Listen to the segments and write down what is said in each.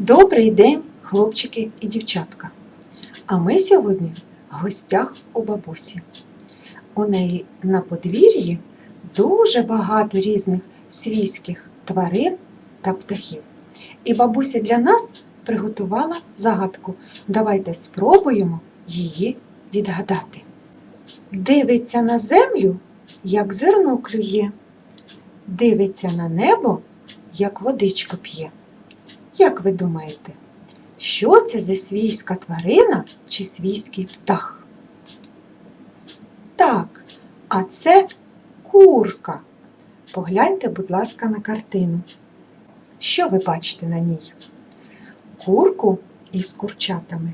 Добрий день, хлопчики і дівчатка. А ми сьогодні в гостях у бабусі. У неї на подвір'ї дуже багато різних свійських тварин та птахів. І бабуся для нас приготувала загадку. Давайте спробуємо її відгадати. Дивиться на землю, як зерно клює, дивиться на небо, як водичку п'є. Як ви думаєте, що це за свійська тварина чи свійський птах? Так, а це курка. Погляньте, будь ласка, на картину. Що ви бачите на ній? Курку із курчатами.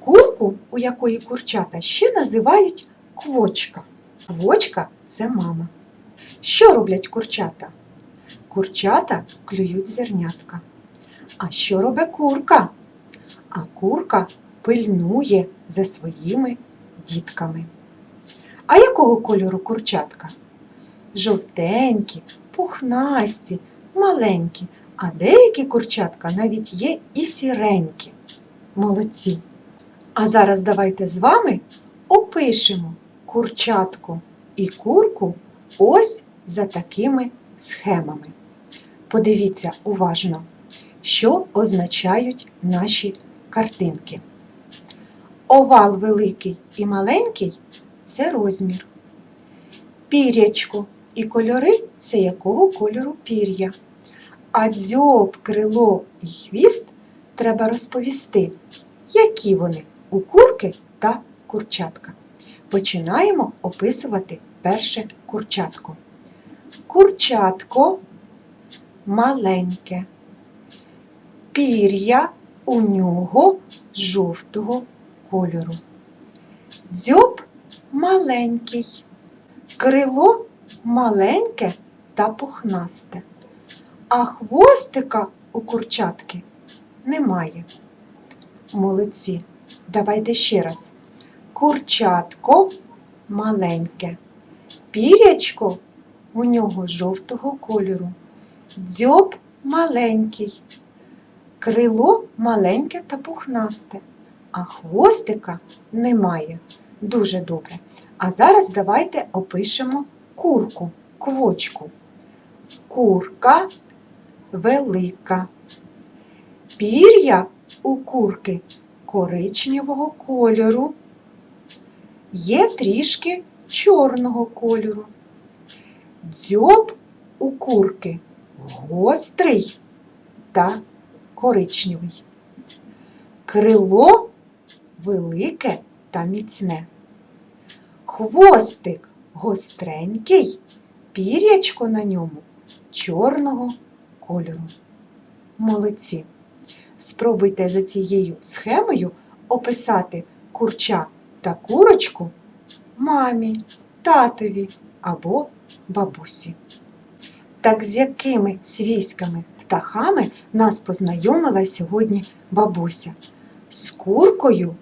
Курку, у якої курчата, ще називають квочка. Квочка це мама. Що роблять курчата? Курчата клюють зернятка. А що робить курка? А курка пильнує за своїми дітками. А якого кольору курчатка? Жовтенькі, пухнасті, маленькі, а деякі курчатка навіть є і сіренькі. Молодці. А зараз давайте з вами опишемо курчатку і курку ось за такими схемами. Подивіться уважно що означають наші картинки. Овал великий і маленький це розмір. Пірячко і кольори це якого кольору пір'я. А дзьоб, крило і хвіст треба розповісти, які вони у курки та курчатка. Починаємо описувати перше курчатко. Курчатко маленьке пір'я у нього жовтого кольору. Дзьоб маленький, крило маленьке та пухнасте, а хвостика у курчатки немає. Молодці. Давайте ще раз. Курчатко маленьке, пірячко у нього жовтого кольору, дзьоб маленький, Крило маленьке та пухнасте, а хвостика немає. Дуже добре. А зараз давайте опишемо курку, квочку. Курка велика. Пір'я у курки коричневого кольору. Є трішки чорного кольору. Дзьоб у курки гострий та коричневий. Крило велике та міцне. Хвостик гостренький, пір'ячко на ньому чорного кольору. Молодці. Спробуйте за цією схемою описати курча та курочку мамі, татові або бабусі. Так з якими свійськими птахами нас познайомила сьогодні бабуся з куркою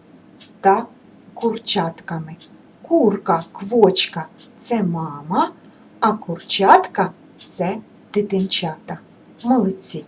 та курчатками. Курка, квочка це мама, а курчатка це дитинчата. Молодці.